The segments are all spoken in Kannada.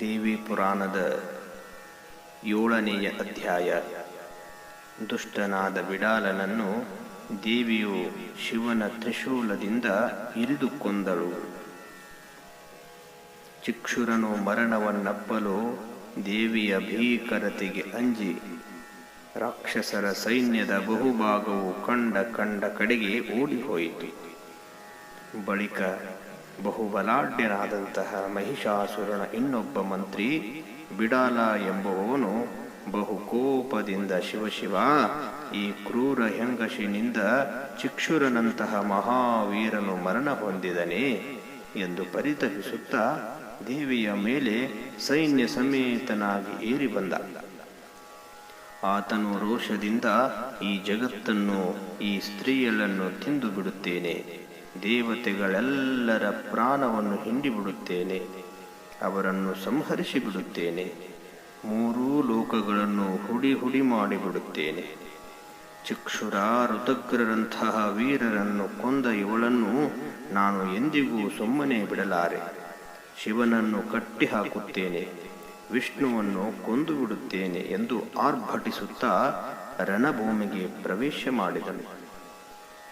ದೇವಿ ಪುರಾಣದ ಏಳನೆಯ ಅಧ್ಯಾಯ. ದುಷ್ಟನಾದ ಬಿಡಾಲನನ್ನು ದೇವಿಯು ಶಿವನ ತ್ರಿಶೂಲದಿಂದ ಇರಿದು ಕೊಂದಳು. ಚಿಕ್ಷುರನು ಮರಣವನ್ನಪ್ಪಲು ದೇವಿಯ ಭೀಕರತೆಗೆ ಅಂಜಿ, ರಾಕ್ಷಸರ ಸೈನ್ಯದ ಬಹುಭಾಗವು ಕಂಡ ಕಂಡ ಕಡೆಗೆ ಓಡಿಹೋಯಿತು. ಬಳಿಕ ಬಹುಬಲಾಢ್ಯನಾದಂತಹ ಮಹಿಷಾಸುರನ ಇನ್ನೊಬ್ಬ ಮಂತ್ರಿ ಬಿಡಾಲ ಎಂಬುವವನು ಬಹು ಕೋಪದಿಂದ ಶಿವಶಿವ, ಈ ಕ್ರೂರ ಹೆಂಗಶಿನಿಂದ ಚಿಕ್ಷುರನಂತಹ ಮಹಾವೀರನು ಮರಣ ಹೊಂದಿದನೆ ಎಂದು ಪರಿತಪಿಸುತ್ತಾ ದೇವಿಯ ಮೇಲೆ ಸೈನ್ಯ ಸಮೇತನಾಗಿ ಏರಿ ಬಂದ. ಆತನು ರೋಷದಿಂದ ಈ ಜಗತ್ತನ್ನು, ಈ ಸ್ತ್ರೀಯರನ್ನು ತಿಂದು ಬಿಡುತ್ತೇನೆ. ದೇವತೆಗಳೆಲ್ಲರ ಪ್ರಾಣವನ್ನು ಹಿಂಡಿಬಿಡುತ್ತೇನೆ, ಅವರನ್ನು ಸಂಹರಿಸಿ ಬಿಡುತ್ತೇನೆ ಮೂರೂ ಲೋಕಗಳನ್ನು ಹುಡಿ ಹುಡಿ ಮಾಡಿಬಿಡುತ್ತೇನೆ. ಚಿಕ್ಷುರ ಋತಗ್ರರಂತಹ ವೀರರನ್ನು ಕೊಂದ ಇವಳನ್ನು ನಾನು ಎಂದಿಗೂ ಸುಮ್ಮನೆ ಬಿಡಲಾರೆ. ಶಿವನನ್ನು ಕಟ್ಟಿ ಹಾಕುತ್ತೇನೆ ವಿಷ್ಣುವನ್ನು ಕೊಂದು ಬಿಡುತ್ತೇನೆ ಎಂದು ಆರ್ಭಟಿಸುತ್ತಾ ರಣಭೂಮಿಗೆ ಪ್ರವೇಶ ಮಾಡಿದನು.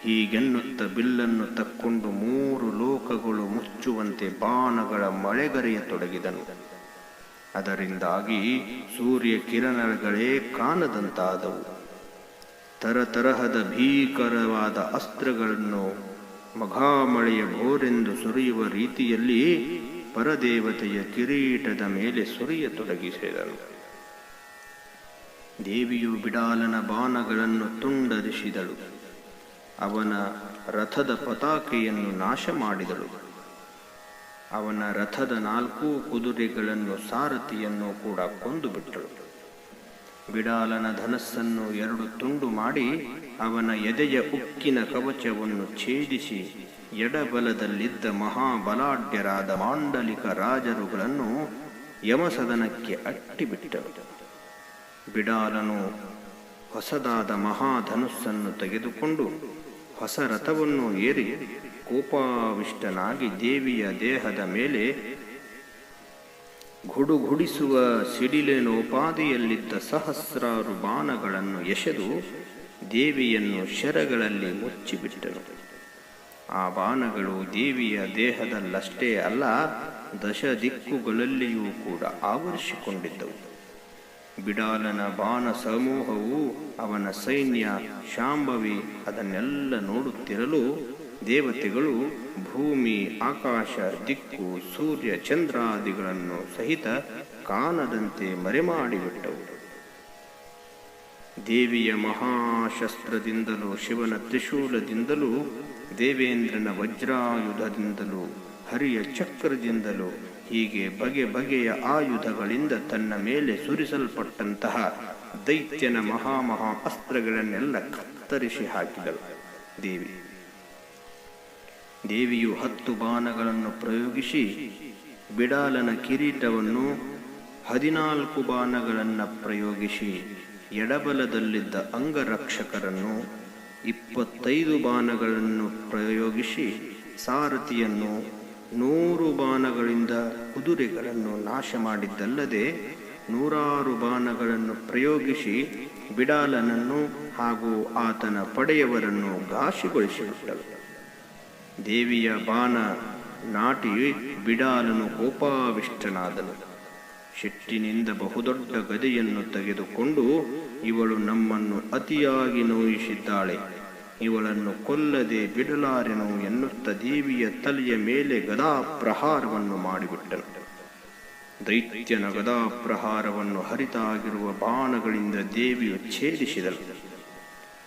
ಹೀಗೆನ್ನುತ್ತ ಬಿಲ್ಲನ್ನು ತಕ್ಕೊಂಡು ಮೂರು ಲೋಕಗಳು ಮುಚ್ಚುವಂತೆ ಬಾಣಗಳ ಮಳೆಗರೆಯತೊಡಗಿದನು ಅದರಿಂದಾಗಿ ಸೂರ್ಯ ಕಿರಣಗಳೇ ಕಾಣದಂತಾದವು. ತರತರಹದ ಭೀಕರವಾದ ಅಸ್ತ್ರಗಳನ್ನು ಮಘಾಮಳೆಯ ಬೋರೆಂದು ಸುರಿಯುವ ರೀತಿಯಲ್ಲಿ ಪರದೇವತೆಯ ಕಿರೀಟದ ಮೇಲೆ ಸುರಿಯತೊಡಗಿಸಿದನು. ದೇವಿಯು ಬಿಡಾಲನ ಬಾಣಗಳನ್ನು ತುಂಡರಿಸಿದಳು. ಅವನ ರಥದ ಪತಾಕೆಯನ್ನು ನಾಶ ಮಾಡಿದಳು ಅವನ ರಥದ ನಾಲ್ಕು ಕುದುರೆಗಳನ್ನು ಸಾರಥಿಯನ್ನು ಕೂಡ ಕೊಂದು ಬಿಟ್ಟಳು ಬಿಡಾಲನ ಧನಸ್ಸನ್ನು ಎರಡು ತುಂಡು ಮಾಡಿ ಅವನ ಎದೆಯ ಉಕ್ಕಿನ ಕವಚವನ್ನು ಛೇದಿಸಿ ಎಡಬಲದಲ್ಲಿದ್ದ ಮಹಾಬಲಾಢ್ಯರಾದ ಮಾಂಡಲಿಕ ರಾಜರುಗಳನ್ನು ಯಮಸದನಕ್ಕೆ ಅಟ್ಟಿಬಿಟ್ಟರು. ಬಿಡಾಲನು ಹೊಸದಾದ ಮಹಾಧನುಸ್ಸನ್ನು ತೆಗೆದುಕೊಂಡು ಹೊಸ ರಥವನ್ನು ಏರಿ ಕೋಪಾವಿಷ್ಟನಾಗಿ ದೇವಿಯ ದೇಹದ ಮೇಲೆ ಗುಡುಗುಡಿಸುವ ಸಿಡಿಲಿನೋಪಾದಿಯಲ್ಲಿದ್ದ ಸಹಸ್ರಾರು ಬಾಣಗಳನ್ನು ಎಸೆದು ದೇವಿಯನ್ನು ಶರಗಳಲ್ಲಿ ಮುಚ್ಚಿಬಿಟ್ಟರು. ಆ ಬಾಣಗಳು ದೇವಿಯ ದೇಹದಲ್ಲಷ್ಟೇ ಅಲ್ಲ ದಶ ದಿಕ್ಕುಗಳಲ್ಲಿಯೂ ಕೂಡ ಆವರಿಸಿಕೊಂಡಿದ್ದವು. ಬಿಡಾಲನ ಬಾಣ ಸಮೂಹವು ಅವನ ಸೈನ್ಯ ಶಾಂಭವಿ ಅದನ್ನೆಲ್ಲ ನೋಡುತ್ತಿರಲು ದೇವತೆಗಳು ಭೂಮಿ, ಆಕಾಶ, ದಿಕ್ಕು, ಸೂರ್ಯ, ಚಂದ್ರಾದಿಗಳನ್ನು ಸಹಿತ ಕಾಣದಂತೆ ಮರೆಮಾಡಿಬಿಟ್ಟವು. ದೇವಿಯ ಮಹಾಶಸ್ತ್ರದಿಂದಲೂ, ಶಿವನ ತ್ರಿಶೂಲದಿಂದಲೂ, ದೇವೇಂದ್ರನ ವಜ್ರಾಯುಧದಿಂದಲೂ, ಹರಿಯ ಚಕ್ರದಿಂದಲೂ ಹೀಗೆ ಬಗೆ ಬಗೆಯ ಆಯುಧಗಳಿಂದ ತನ್ನ ಮೇಲೆ ಸುರಿಸಲ್ಪಟ್ಟಂತಹ ದೈತ್ಯನ ಮಹಾಮಹಾ ಅಸ್ತ್ರಗಳನ್ನೆಲ್ಲ ಕತ್ತರಿಸಿ ಹಾಕಿದಳು. ದೇವಿ, ದೇವಿಯು ಹತ್ತು ಬಾಣಗಳನ್ನು ಪ್ರಯೋಗಿಸಿ ಬಿಡಾಲನ ಕಿರೀಟವನ್ನು ಹದಿನಾಲ್ಕು ಬಾಣಗಳನ್ನು ಪ್ರಯೋಗಿಸಿ ಎಡಬಲದಲ್ಲಿದ್ದ ಅಂಗರಕ್ಷಕರನ್ನು ಇಪ್ಪತ್ತೈದು ಬಾಣಗಳನ್ನು ಪ್ರಯೋಗಿಸಿ ಸಾರಥಿಯನ್ನು ನೂರು ಬಾಣಗಳಿಂದ ಕುದುರೆಗಳನ್ನು ನಾಶ ಮಾಡಿದ್ದಲ್ಲದೆ ನೂರಾರು ಬಾಣಗಳನ್ನು ಪ್ರಯೋಗಿಸಿ ಬಿಡಾಲನನ್ನು ಹಾಗೂ ಆತನ ಪಡೆಯವರನ್ನು ಘಾಸಿಗೊಳಿಸಿಬಿಟ್ಟಳು. ದೇವಿಯ ಬಾಣ ನಾಟಿ ಬಿಡಾಲನು ಕೋಪಾವಿಷ್ಟನಾದನು. ಶೆಟ್ಟಿನಿಂದ ಬಹುದೊಡ್ಡ ಗದೆಯನ್ನು ತೆಗೆದುಕೊಂಡು ಇವಳು ನಮ್ಮನ್ನು ಅತಿಯಾಗಿ ನೋಯಿಸಿದ್ದಾಳೆ. ಇವಳನ್ನು ಕೊಲ್ಲದೆ ಬಿಡಲಾರೆನು ಎನ್ನುತ್ತ ದೇವಿಯ ತಲೆಯ ಮೇಲೆ ಗದಾ ಪ್ರಹಾರವನ್ನು ಮಾಡಿಬಿಟ್ಟನು. ದೈತ್ಯನ ಗದಾ ಪ್ರಹಾರವನ್ನು ಹರಿತಾಗಿರುವ ಬಾಣಗಳಿಂದ ದೇವಿಯು ಛೇದಿಸಿದಳು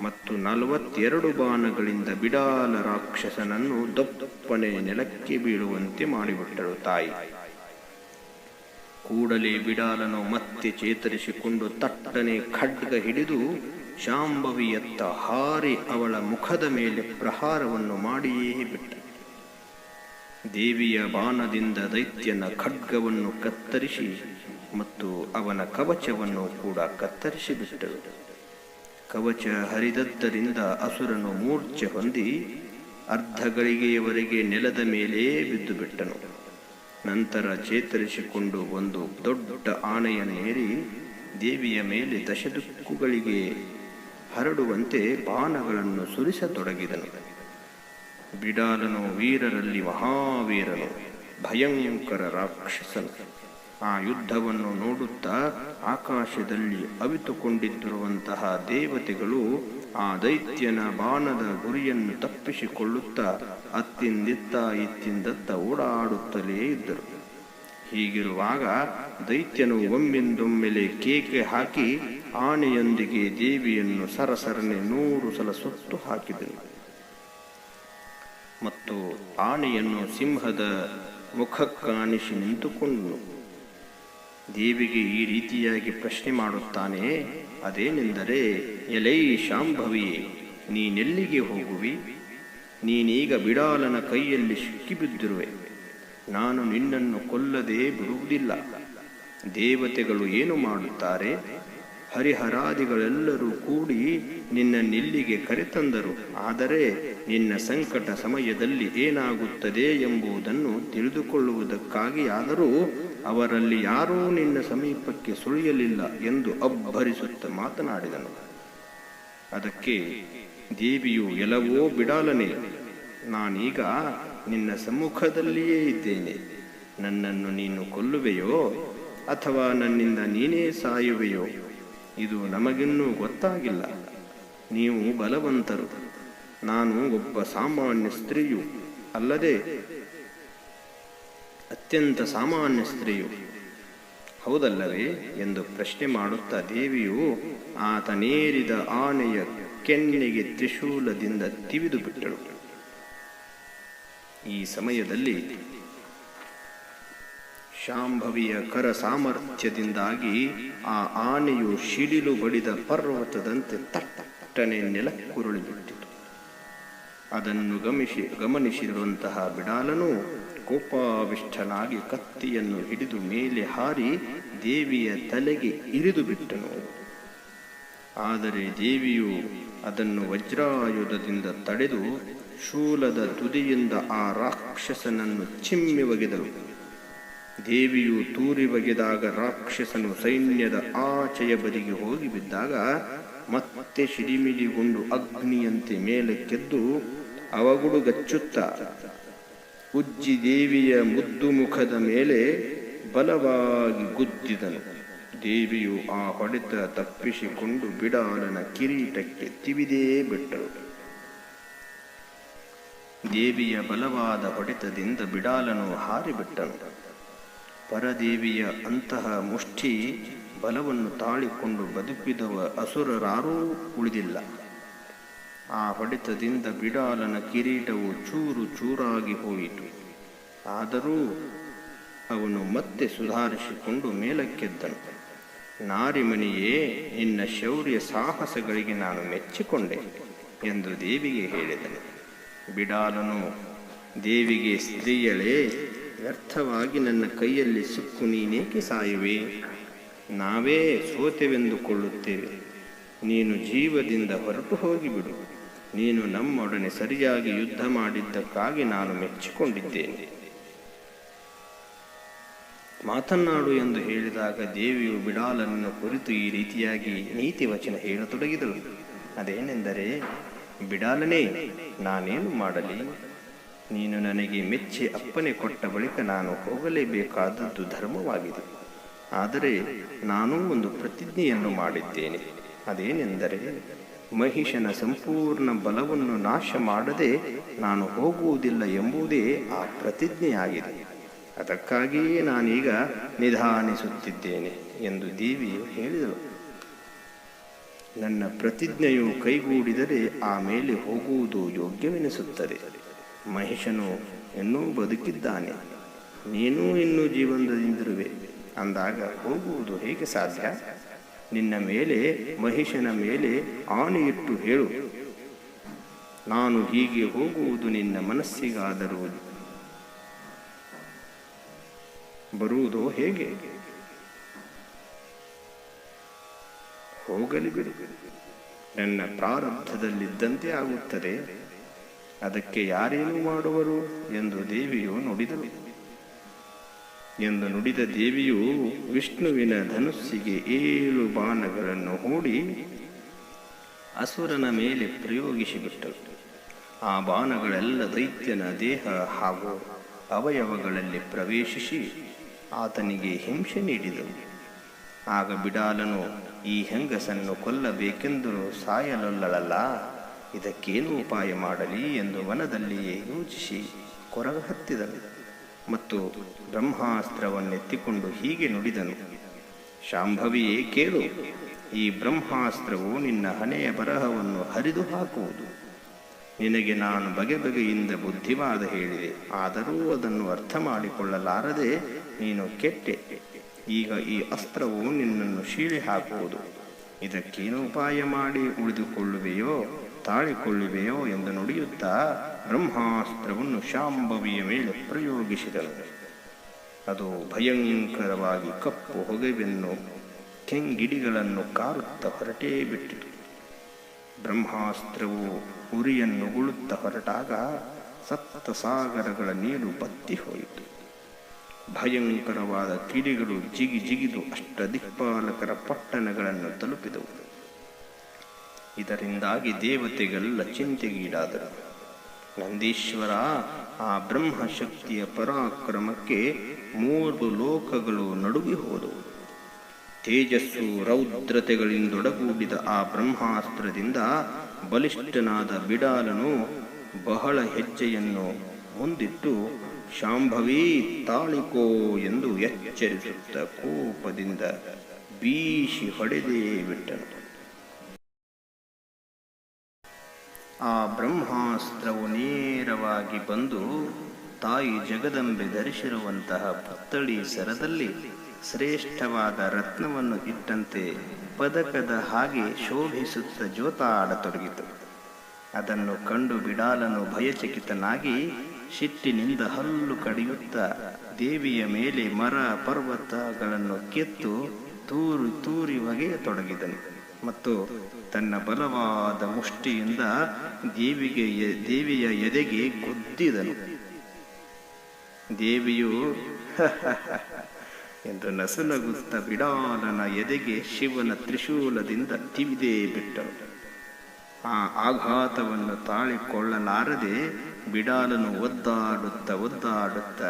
ಮತ್ತು ನಲವತ್ತೆರಡು ಬಾಣಗಳಿಂದ ಬಿಡಾಲ ರಾಕ್ಷಸನನ್ನು ದಪ್ಪನೆ ನೆಲಕ್ಕೆ ಬೀಳುವಂತೆ ಮಾಡಿಬಿಟ್ಟಳು ತಾಯಿ. ಕೂಡಲೇ ಬಿಡಾಲನು ಮತ್ತೆ ಚೇತರಿಸಿಕೊಂಡು ತಟ್ಟನೆ ಖಡ್ಗ ಹಿಡಿದು ಶಾಂಭವಿಯತ್ತ ಹಾರಿ ಅವಳ ಮುಖದ ಮೇಲೆ ಪ್ರಹಾರವನ್ನು ಮಾಡಿಯೇ ಬಿಟ್ಟ. ದೇವಿಯ ಬಾಣದಿಂದ ದೈತ್ಯನ ಖಡ್ಗವನ್ನು ಕತ್ತರಿಸಿ ಮತ್ತು ಅವನ ಕವಚವನ್ನು ಕೂಡ ಕತ್ತರಿಸಿ ಬಿಟ್ಟಳು ಕವಚ ಹರಿದದ್ದರಿಂದ ಅಸುರನು ಮೂರ್ಛೆ ಹೊಂದಿ ಅರ್ಧ ಗಳಿಗೆಯವರೆಗೆ ನೆಲದ ಮೇಲೇ ಬಿದ್ದು ಬಿಟ್ಟನು. ನಂತರ ಚೇತರಿಸಿಕೊಂಡು ಒಂದು ದೊಡ್ಡ ಆನೆಯನ್ನೇರಿ ದೇವಿಯ ಮೇಲೆ ದಶದಿಕ್ಕುಗಳಿಗೆ ಹರಡುವಂತೆ ಬಾಣಗಳನ್ನು ಸುರಿಸತೊಡಗಿದನು. ಬಿಡಾಲನು ವೀರರಲ್ಲಿ ಮಹಾವೀರನು ಭಯಂಕರ ರಾಕ್ಷಸನು. ಆ ಯುದ್ಧವನ್ನು ನೋಡುತ್ತಾ ಆಕಾಶದಲ್ಲಿ ಅವಿತುಕೊಂಡಿದ್ದಿರುವಂತಹ ದೇವತೆಗಳು ಆ ದೈತ್ಯನ ಬಾಣದ ಗುರಿಯನ್ನು ತಪ್ಪಿಸಿಕೊಳ್ಳುತ್ತಾ ಅತ್ತಿಂದಿತ್ತ ಇತ್ತಿಂದತ್ತ ಓಡಾಡುತ್ತಲೇ ಇದ್ದರು. ಹೀಗಿರುವಾಗ ದೈತ್ಯನು ಒಮ್ಮಿಂದೊಮ್ಮೆಲೆ ಕೇಕೆ ಹಾಕಿ ಆನೆಯೊಂದಿಗೆ ದೇವಿಯನ್ನು ಸರಸರನೆ ನೂರು ಸಲ ಸುತ್ತು ಹಾಕಿದನು. ಮತ್ತು ಆನೆಯನ್ನು ಸಿಂಹದ ಮುಖಕ್ಕಾಣಿಸಿ ನಿಂತುಕೊಂಡನು. ದೇವಿಗೆ ಈ ರೀತಿಯಾಗಿ ಪ್ರಶ್ನೆ ಮಾಡುತ್ತಾನೆ, ಅದೇನೆಂದರೆ ಎಲೈ ಶಾಂಭವಿಯೇ, ನೀನೆಲ್ಲಿಗೆ ಹೋಗುವಿ? ನೀನೀಗ ಬಿಡಾಲನ ಕೈಯಲ್ಲಿ ಸಿಕ್ಕಿಬಿದ್ದಿರುವೆ. ನಾನು ನಿನ್ನನ್ನು ಕೊಲ್ಲದೆ ಬಿಡುವುದಿಲ್ಲ. ದೇವತೆಗಳು ಏನು ಮಾಡುತ್ತಾರೆ? ಹರಿಹರಾದಿಗಳೆಲ್ಲರೂ ಕೂಡಿ ನಿನ್ನ ನಿಲ್ಲಿಗೆ ಕರೆತಂದರು. ಆದರೆ ನಿನ್ನ ಸಂಕಟ ಸಮಯದಲ್ಲಿ ಏನಾಗುತ್ತದೆ ಎಂಬುದನ್ನು ತಿಳಿದುಕೊಳ್ಳುವುದಕ್ಕಾಗಿ ಆದರೂ ಅವರಲ್ಲಿ ಯಾರೂ ನಿನ್ನ ಸಮೀಪಕ್ಕೆ ಸುಳಿಯಲಿಲ್ಲ ಎಂದು ಅಬ್ಬರಿಸುತ್ತ ಮಾತನಾಡಿದನು. ಅದಕ್ಕೆ ದೇವಿಯು ಎಲ್ಲವೋ ಬಿಡಾಲನೆ ನಾನೀಗ ನಿನ್ನ ಸಮ್ಮುಖದಲ್ಲಿಯೇ ಇದ್ದೇನೆ. ನನ್ನನ್ನು ನೀನು ಕೊಲ್ಲುವೆಯೋ ಅಥವಾ ನನ್ನಿಂದ ನೀನೇ ಸಾಯುವೆಯೋ, ಇದು ನಮಗಿನ್ನೂ ಗೊತ್ತಾಗಿಲ್ಲ. ನೀವು ಬಲವಂತರು. ನಾನು ಒಬ್ಬ ಸಾಮಾನ್ಯ ಸ್ತ್ರೀಯು ಅಲ್ಲದೆ ಅತ್ಯಂತ ಸಾಮಾನ್ಯ ಸ್ತ್ರೀಯು. ಹೌದಲ್ಲವೇ ಎಂದು ಪ್ರಶ್ನೆ ಮಾಡುತ್ತಾ ದೇವಿಯು ಆತನೇರಿದ ಆನೆಯ ಕೆನ್ನೆಗೆ ತ್ರಿಶೂಲದಿಂದ ತಿವಿದು ಬಿಟ್ಟಳು ಈ ಸಮಯದಲ್ಲಿ ಶಾಂಭವಿಯ ಕರ ಸಾಮರ್ಥ್ಯದಿಂದಾಗಿ ಆ ಆನೆಯು ಶಿಡಿಲು ಬಡಿದ ಪರ್ವತದಂತೆ ತಟ್ಟನೆ ನೆಲಕ್ಕುರುಳಿಬಿಟ್ಟಿತು. ಅದನ್ನು ಗಮನಿಸಿ ಗಮನಿಸಿರುವಂತಹ ಬಿಡಾಲನು ಕೋಪಾವಿಷ್ಠನಾಗಿ ಕತ್ತಿಯನ್ನು ಹಿಡಿದು ಮೇಲೆ ಹಾರಿ ದೇವಿಯ ತಲೆಗೆ ಇರಿದು ಬಿಟ್ಟನು. ಆದರೆ ದೇವಿಯು ಅದನ್ನು ವಜ್ರಾಯುಧದಿಂದ ತಡೆದು ಶೂಲದ ತುದಿಯಿಂದ ಆ ರಾಕ್ಷಸನನ್ನು ಚಿಮ್ಮಿ ಒಗೆದಳು ದೇವಿಯು ತೂರಿ ಒಗೆದಾಗ ರಾಕ್ಷಸನು ಸೈನ್ಯದ ಆಚೆಯ ಬದಿಗೆ ಹೋಗಿ ಬಿದ್ದಾಗ ಮತ್ತೆ ಶಿಡಿಮಿಡಿಗೊಂಡು ಅಗ್ನಿಯಂತೆ ಮೇಲಕ್ಕೆದ್ದು ಅವಗುಡುಗಚ್ಚುತ್ತ ಉಜ್ಜಿ ದೇವಿಯ ಮುದ್ದು ಮುಖದ ಮೇಲೆ ಬಲವಾಗಿ ಗುದ್ದಿದನು. ದೇವಿಯು ಆ ಹೊಡೆತ ತಪ್ಪಿಸಿಕೊಂಡು ಬಿಡಾಲನ ಕಿರೀಟಕ್ಕೆ ತಿವಿದೇ ಬಿಟ್ಟಳು ದೇವಿಯ ಬಲವಾದ ಹೊಡೆತದಿಂದ ಬಿಡಾಲನು ಹಾರಿಬಿಟ್ಟನು. ಪರದೇವಿಯ ಅಂತಹ ಮುಷ್ಟಿ ಬಲವನ್ನು ತಾಳಿಕೊಂಡು ಬದುಕಿದವ ಅಸುರರಾರೂ ಉಳಿದಿಲ್ಲ. ಆ ಹೊಡೆತದಿಂದ ಬಿಡಾಲನ ಕಿರೀಟವು ಚೂರು ಚೂರಾಗಿ ಹೋಯಿತು. ಆದರೂ ಅವನು ಮತ್ತೆ ಸುಧಾರಿಸಿಕೊಂಡು ಮೇಲಕ್ಕೆದ್ದನು. ನಾರಿಮನಿಯೇ ನಿನ್ನ ಶೌರ್ಯ ಸಾಹಸಗಳಿಗೆ ನಾನು ಮೆಚ್ಚಿಕೊಂಡೆ ಎಂದು ದೇವಿಗೆ ಹೇಳಿದನು. ಬಿಡಾಲನು ದೇವಿಗೆ, ಸ್ತ್ರೀಯಳೇ, ವ್ಯರ್ಥವಾಗಿ ನನ್ನ ಕೈಯಲ್ಲಿ ಸಿಕ್ಕು ನೀನೇಕೆ ಸಾಯುವೆ? ನಾವೇ ಸೋತೆವೆಂದುಕೊಳ್ಳುತ್ತೇವೆ. ನೀನು ಜೀವದಿಂದ ಹೊರಟು ಹೋಗಿಬಿಡು. ನೀನು ನಮ್ಮೊಡನೆ ಸರಿಯಾಗಿ ಯುದ್ಧ ಮಾಡಿದ್ದಕ್ಕಾಗಿ ನಾನು ಮೆಚ್ಚಿಕೊಂಡಿದ್ದೇನೆ. ಮಾತನಾಡು ಎಂದು ಹೇಳಿದಾಗ ದೇವಿಯು ಬಿಡಾಲನನ್ನು ಕುರಿತು ಈ ರೀತಿಯಾಗಿ ನೀತಿ ವಚನ ಹೇಳತೊಡಗಿದಳು. ಅದೇನೆಂದರೆ ಬಿಡಾಲನೇ, ನಾನೇನು ಮಾಡಲಿ? ನೀನು ನನಗೆ ಮೆಚ್ಚಿ ಅಪ್ಪನೆ ಕೊಟ್ಟ ಬಳಿಕ ನಾನು ಹೋಗಲೇಬೇಕಾದದ್ದು ಧರ್ಮವಾಗಿದೆ. ಆದರೆ ನಾನೂ ಒಂದು ಪ್ರತಿಜ್ಞೆಯನ್ನು ಮಾಡಿದ್ದೇನೆ. ಅದೇನೆಂದರೆ, ಮಹಿಷನ ಸಂಪೂರ್ಣ ಬಲವನ್ನು ನಾಶ ಮಾಡದೆ ನಾನು ಹೋಗುವುದಿಲ್ಲ ಎಂಬುದೇ ಆ ಪ್ರತಿಜ್ಞೆಯಾಗಿದೆ. ಅದಕ್ಕಾಗಿಯೇ ನಾನೀಗ ನಿಧಾನಿಸುತ್ತಿದ್ದೇನೆ ಎಂದು ದೇವಿಯು ಹೇಳಿದಳು. ನನ್ನ ಪ್ರತಿಜ್ಞೆಯು ಕೈಗೂಡಿದರೆ ಆ ಮೇಲೆ ಹೋಗುವುದು ಯೋಗ್ಯವೆನಿಸುತ್ತದೆ. ಮಹೇಶನು ಇನ್ನೂ ಬದುಕಿದ್ದಾನೆ. ನೀನೂ ಇನ್ನೂ ಜೀವನದಿಂದಿರುವೆ ಅಂದಾಗ ಹೋಗುವುದು ಹೇಗೆ ಸಾಧ್ಯ? ನಿನ್ನ ಮೇಲೆ, ಮಹಿಷನ ಮೇಲೆ ಆನೆಯಿಟ್ಟು ಹೇಳು. ನಾನು ಹೀಗೆ ಹೋಗುವುದು ನಿನ್ನ ಮನಸ್ಸಿಗಾದರೂ. ಬರುವುದೋ ಹೇಗೆ? ಹೋಗಲಿ ಬಿಡು. ನನ್ನ ಪ್ರಾರಬ್ಧದಲ್ಲಿದ್ದಂತೆ ಆಗುತ್ತದೆ. ಅದಕ್ಕೆ ಯಾರೇನು ಮಾಡುವರು ಎಂದು ದೇವಿಯು ನುಡಿದಳು ಎಂದು ನುಡಿದ ದೇವಿಯು ವಿಷ್ಣುವಿನ ಧನುಸ್ಸಿಗೆ ಏಳು ಬಾಣಗಳನ್ನು ಹೂಡಿ ಅಸುರನ ಮೇಲೆ ಪ್ರಯೋಗಿಸಿಬಿಟ್ಟರು. ಆ ಬಾಣಗಳೆಲ್ಲ ದೈತ್ಯನ ದೇಹ ಹಾಗೂ ಅವಯವಗಳಲ್ಲಿ ಪ್ರವೇಶಿಸಿ ಆತನಿಗೆ ಹಿಂಸೆ ನೀಡಿದವು. ಆಗ ಬಿಡಾಲನು, ಈ ಹೆಂಗಸನ್ನು ಕೊಲ್ಲಬೇಕೆಂದರೂ ಸಾಯಲೊಲ್ಲಳಲ್ಲ. ಇದಕ್ಕೇನು ಉಪಾಯ ಮಾಡಲಿ? ಎಂದು ವನದಲ್ಲಿಯೇ ಯೋಚಿಸಿ ಕೊರಗ ಹತ್ತಿದನು. ಮತ್ತು ಬ್ರಹ್ಮಾಸ್ತ್ರವನ್ನೆತ್ತಿಕೊಂಡು ಹೀಗೆ ನುಡಿದನು. ಶಾಂಭವಿಯೇ, ಕೇಳು. ಈ ಬ್ರಹ್ಮಾಸ್ತ್ರವು ನಿನ್ನ ಹಣೆಯ ಬರಹವನ್ನು ಹರಿದು ಹಾಕುವುದು. ನಿನಗೆ ನಾನು ಬಗೆ ಬಗೆಯಿಂದ ಬುದ್ಧಿವಾದ ಹೇಳಿದೆ. ಆದರೂ ಅದನ್ನು ಅರ್ಥ ಮಾಡಿಕೊಳ್ಳಲಾರದೆ ನೀನು ಕೆಟ್ಟೆ. ಈಗ ಈ ಅಸ್ತ್ರವು ನಿನ್ನನ್ನು ಶೀಳಿ ಹಾಕುವುದು. ಇದಕ್ಕೇನು ಉಪಾಯ ಮಾಡಿ ಉಳಿದುಕೊಳ್ಳುವೆಯೋ, ತಾಳಿಕೊಳ್ಳುವೆಯೋ ಎಂದು ನುಡಿಯುತ್ತಾ ಬ್ರಹ್ಮಾಸ್ತ್ರವನ್ನು ಶಾಂಭವಿಯ ಮೇಲೆ ಪ್ರಯೋಗಿಸಿದನು ಅದು ಭಯಂಕರವಾಗಿ ಕಪ್ಪು ಹೊಗೆವೆನ್ನು ಕೆಂಗಿಡಿಗಳನ್ನು ಕಾರುತ್ತಾ ಹೊರಟೇ ಬಿಟ್ಟಿತು. ಬ್ರಹ್ಮಾಸ್ತ್ರವು ಉರಿಯನ್ನು ಉಳುತ್ತಾ ಹೊರಟಾಗ ಸಪ್ತ ಸಾಗರಗಳ ನೀರು ಬತ್ತಿ ಹೋಯಿತು. ಭಯಂಕರವಾದ ಕಿಡಿಗಳು ಜಿಗಿ ಜಿಗಿದು ಅಷ್ಟದಿಕ್ಪಾಲಕರ ಪಟ್ಟಣಗಳನ್ನು ತಲುಪಿದವು. ಇದರಿಂದಾಗಿ ದೇವತೆಗಳೆಲ್ಲ ಚಿಂತೆಗೀಡಾದರು. ನಂದೀಶ್ವರ, ಆ ಬ್ರಹ್ಮಶಕ್ತಿಯ ಪರಾಕ್ರಮಕ್ಕೆ ಮೂರು ಲೋಕಗಳು ನಡುಗಿ ಹೋದವು. ತೇಜಸ್ಸು ರೌದ್ರತೆಗಳಿಂದೊಡಗೂಡಿದ ಆ ಬ್ರಹ್ಮಾಸ್ತ್ರದಿಂದ ಬಲಿಷ್ಠನಾದ ಬಿಡಾಲನು ಬಹಳ ಹೆಜ್ಜೆಯನ್ನು ಮುಂದಿಟ್ಟು ಶಾಂಭವಿ ತಾಳಿಕೋ ಎಂದು ಎಚ್ಚರಿಸುತ್ತ ಕೋಪದಿಂದ ಬೀಸಿ ಹೊಡೆದೇ ಬಿಟ್ಟನು. ಆ ಬ್ರಹ್ಮಾಸ್ತ್ರವು ನೇರವಾಗಿ ಬಂದು ತಾಯಿ ಜಗದಂಬೆ ಧರಿಸಿರುವಂತಹ ಪುತ್ತಳಿ ಸರದಲ್ಲಿ ಶ್ರೇಷ್ಠವಾದ ರತ್ನವನ್ನು ಇಟ್ಟಂತೆ ಪದಕದ ಹಾಗೆ ಶೋಭಿಸುತ್ತ ಜೋತಾಡತೊಡಗಿತು ಅದನ್ನು ಕಂಡು ಬಿಡಾಲನು ಭಯಚಕಿತನಾಗಿ ಸಿಟ್ಟಿನಿಂದ ಹಲ್ಲು ಕಡಿಯುತ್ತಾ ದೇವಿಯ ಮೇಲೆ ಮರ ಪರ್ವತಗಳನ್ನು ಕೆತ್ತು ತೂರು ತೂರಿ ಒಗೆಯತೊಡಗಿದನು ಮತ್ತು ತನ್ನ ಬಲವಾದ ಮುಷ್ಟಿಯಿಂದ ದೇವಿಗೆ ದೇವಿಯ ಎದೆಗೆ ಗುದ್ದಿದನು. ದೇವಿಯು ಎಂದು ನಸುನಗುತ್ತ ಬಿಡಾಲನ ಎದೆಗೆ ಶಿವನ ತ್ರಿಶೂಲದಿಂದ ತಿವಿದೇ ಬಿಟ್ಟರು ಆ ಆಘಾತವನ್ನು ತಾಳಿಕೊಳ್ಳಲಾರದೆ ಬಿಡಾಲನು ಒದ್ದಾಡುತ್ತ ಒದ್ದಾಡುತ್ತ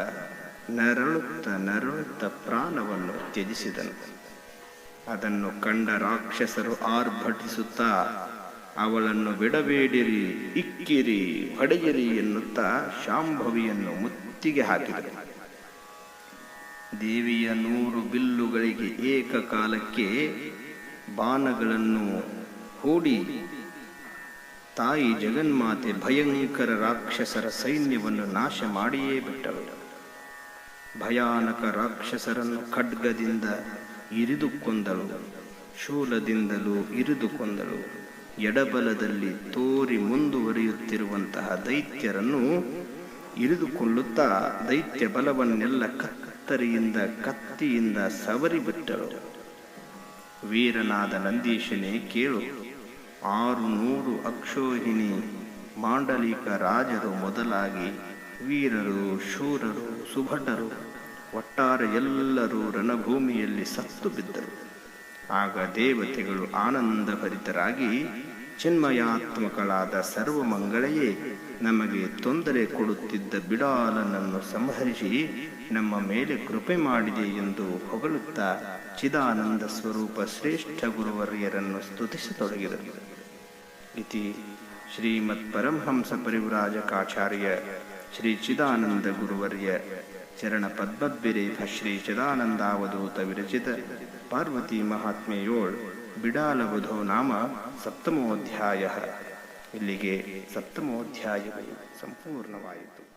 ನರಳುತ್ತ ನರಳುತ್ತ ಪ್ರಾಣವನ್ನು ತ್ಯಜಿಸಿದನು. ಅದನ್ನು ಕಂಡ ರಾಕ್ಷಸರು ಆರ್ಭಟಿಸುತ್ತಾ, ಅವಳನ್ನು ಬಿಡಬೇಡಿರಿ, ಇಕ್ಕಿರಿ, ಹೊಡೆಯಿರಿ ಎನ್ನುತ್ತಾ ಶಾಂಭವಿಯನ್ನು ಮುತ್ತಿಗೆ ಹಾಕಿದರು. ದೇವಿಯ ನೂರು ಬಿಲ್ಲುಗಳಿಗೆ ಏಕಕಾಲಕ್ಕೆ ಬಾಣಗಳನ್ನು ಹೂಡಿ ತಾಯಿ ಜಗನ್ಮಾತೆ ಭಯಂಕರ ರಾಕ್ಷಸರ ಸೈನ್ಯವನ್ನು ನಾಶ ಮಾಡಿಯೇ ಬಿಟ್ಟಳು ಭಯಾನಕ ರಾಕ್ಷಸರನ್ನು ಖಡ್ಗದಿಂದ ಇರಿದು ಕೊಂದಳು ಶೂಲದಿಂದಲೂ ಇರಿದು ಕೊಂದಳು ಎಡಬಲದಲ್ಲಿ ತೋರಿ ಮುಂದುವರಿಯುತ್ತಿರುವಂತಹ ದೈತ್ಯರನ್ನು ಇರಿದುಕೊಳ್ಳುತ್ತಾ ದೈತ್ಯ ಬಲವನ್ನೆಲ್ಲ ಕತ್ತರಿಯಿಂದ ಕತ್ತಿಯಿಂದ ಸವರಿಬಿಟ್ಟಳು ವೀರನಾದ ನಂದೀಶನೇ ಕೇಳು ಆರು ನೂರು ಅಕ್ಷೋಹಿಣಿ ಮಾಂಡಲಿಕ ರಾಜರು ಮೊದಲಾಗಿ ವೀರರು, ಶೂರರು, ಸುಭಟರು, ಒಟ್ಟಾರೆ ಎಲ್ಲರೂ ರಣಭೂಮಿಯಲ್ಲಿ ಸತ್ತು ಬಿದ್ದರು. ಆಗ ದೇವತೆಗಳು ಆನಂದಭರಿತರಾಗಿ, ಚಿನ್ಮಯಾತ್ಮಕಳಾದ ಸರ್ವಮಂಗಳೆಯೇ, ನಮಗೆ ತೊಂದರೆ ಕೊಡುತ್ತಿದ್ದ ಬಿಡಾಲನನ್ನು ಸಂಹರಿಸಿ ನಮ್ಮ ಮೇಲೆ ಕೃಪೆ ಮಾಡಿದೆ ಎಂದು ಹೊಗಳುತ್ತಾ ಚಿದಾನಂದ ಸ್ವರೂಪ ಶ್ರೇಷ್ಠ ಗುರುವರ್ಯರನ್ನು ಸ್ತುತಿಸತೊಡಗಿದರು. ಇತಿ ಶ್ರೀಮತ್ ಪರಮಹಂಸ ಪರಿವ್ರಾಜಕಾಚಾರ್ಯ ಶ್ರೀ ಚಿದಾನಂದ ಗುರುವರ್ಯ ಚರಣ ಪದ್ಮದ್ವಿರೇಫ ಶ್ರೀ ಚಿದಾನಂದಾವಧೂತ ವಿರಚಿತ ಪಾರ್ವತಿ ಮಹಾತ್ಮೆಯೋಳ್ ಬಿಡಾಲವಧೋ ನಾಮ ಸಪ್ತಮೋಧ್ಯಾಯ ಇಲ್ಲಿಗೆ ಸಪ್ತಮೋಧ್ಯಾಯವು ಸಂಪೂರ್ಣವಾಯಿತು।